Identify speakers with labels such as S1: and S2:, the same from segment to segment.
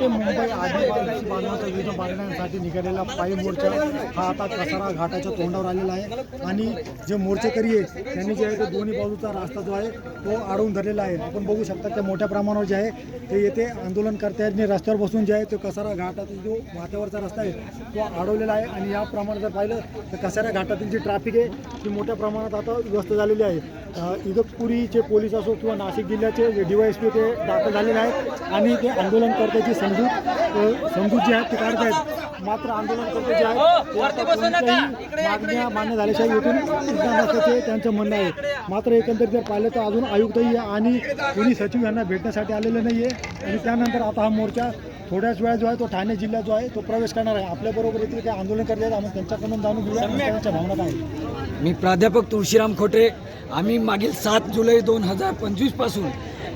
S1: ते मुंबई आदिवासी बांधवांचा विविध मागण्यांसाठी निघालेला पायी मोर्चा हा आता कसारा घाटाच्या तोंडावर आलेला आहे. आणि जे मोर्चेकरी आहे त्यांनी जे आहे ते दोन्ही बाजूचा रस्ता जो आहे तो अडवून धरलेला आहे. आपण बघू शकता ते मोठ्या प्रमाणावर जे आहे ते येथे आंदोलनकर्त्यांनी रस्त्यावर बसून जे आहे तो कसारा घाटातील जो वाट्यावरचा रस्ता आहे तो अडवलेला आहे. आणि या प्रमाणात जर पाहिलं तर कसाऱ्या घाटातील जी ट्रॅफिक आहे ती मोठ्या प्रमाणात आता व्यस्त झालेली आहे. इगतपुरीचे पोलीस असो किंवा नाशिक जिल्ह्याचे डी वाय एस पी ते दाखल झालेले आहेत. आणि ते आंदोलनकर्त्याची समजूत समजूत जी आहे ती काढत आहेत. मात्र आंदोलनकर्ते जे आहेत मागण्या मान्य झाल्याशिवाय येथून नसल्याचे त्यांचं म्हणणं आहे. मात्र एकंदरीत जर पाहिलं तर अजून आयुक्तही आणि पोलीस सचिव यांना भेटण्यासाठी आलेले नाही आहे आणि त्यानंतर आता हा मोर्चा थोड्याच वेळा जो आहे तो ठाणे जिल्ह्यात जो आहे तो प्रवेश करणार आहे. आपल्याबरोबर येथील काही आंदोलनकर्ते आहेत आपण त्यांच्याकडून जाणून घेऊया. त्यांच्या भावना काय आहेत.
S2: मी प्राध्यापक तुळशीराम खोटे. आम्ही मागील सात जुलै दोन हजार पंचवीसपासून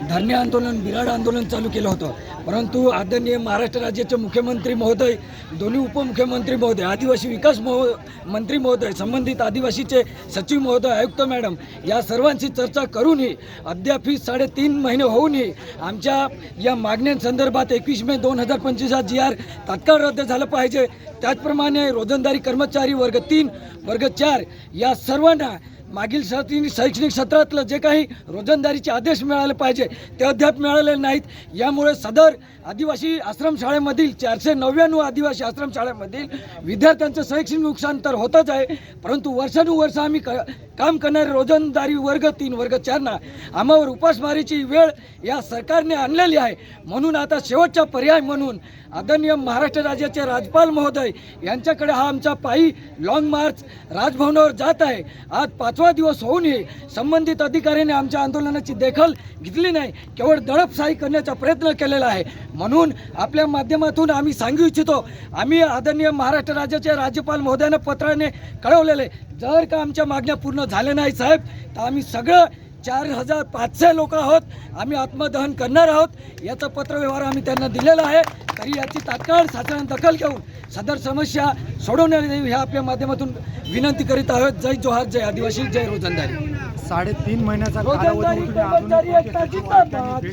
S2: धरणे आंदोलन बिराड आंदोलन चालू केलं होतं. परंतु आदरणीय महाराष्ट्र राज्याचे मुख्यमंत्री महोदय दोन्ही उपमुख्यमंत्री महोदय आदिवासी विकास महो मंत्री महोदय संबंधित आदिवासीचे सचिव महोदय आयुक्त मॅडम या सर्वांशी चर्चा करूनही अद्याप ही साडेतीन महिने होऊनही आमच्या या मागण्यांसंदर्भात एकवीस मे दोन हजार पंचवीस हा जी आर तात्काळ रद्द झालं पाहिजे. त्याचप्रमाणे रोजंदारी कर्मचारी वर्ग तीन वर्ग चार या सर्वांना मागील साती शैक्षणिक सत्रातलं जे काही रोजंदारीचे आदेश मिळाले पाहिजे ते अद्याप मिळाले नाहीत. यामुळे सदर आदिवासी आश्रमशाळेमधील चारशे नव्याण्णव आदिवासी आश्रमशाळेमधील विद्यार्थ्यांचं शैक्षणिक नुकसान तर होतच आहे परंतु वर्षानुवर्ष आम्ही क काम करणारे रोजंदारी वर्ग तीन वर्ग चारना आम्हावर उपासमारीची वेळ या सरकारने आणलेली आहे. म्हणून आता शेवटचा पर्याय म्हणून आदरणीय महाराष्ट्र राज्याचे राज्यपाल महोदय यांच्याकडे हा आमचा पायी लॉंग मार्च राजभवनावर जात आहे. आज पाचवा दिवस होऊनही संबंधित अधिकाऱ्याने आमच्या आंदोलनाची देखल घेतली नाही केवळ दडपशाही करण्याचा प्रयत्न केलेला आहे. म्हणून आपल्या माध्यमातून आम्ही सांगू इच्छितो आम्ही आदरणीय महाराष्ट्र राज्याचे राज्यपाल महोदयांना पत्राने कळवलेले जर का आमच्या मागण्या पूर्ण झाल्या नाही साहेब. तर आम्ही सगळं चार हजार पाचशे लोक आहोत. आम्ही आत्मदहन करणार आहोत. याचं पत्रव्यवहार आम्ही त्यांना दिलेला आहे. तरी याची तात्काळ शासनाने दखल घेऊन सदर समस्या सोडवण्यात यावी ह्या आपल्या माध्यमातून विनंती करीत आहोत. जय जोहार जय आदिवासी जय रोजंदारी.
S1: साडेतीन महिन्याचा कालावधी
S2: कर्मचारी एकता जिंदाबाद.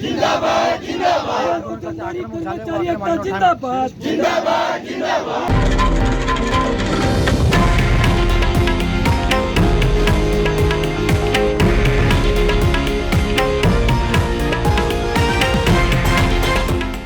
S1: झाले,
S2: कर्मचारी जिंदाबाद.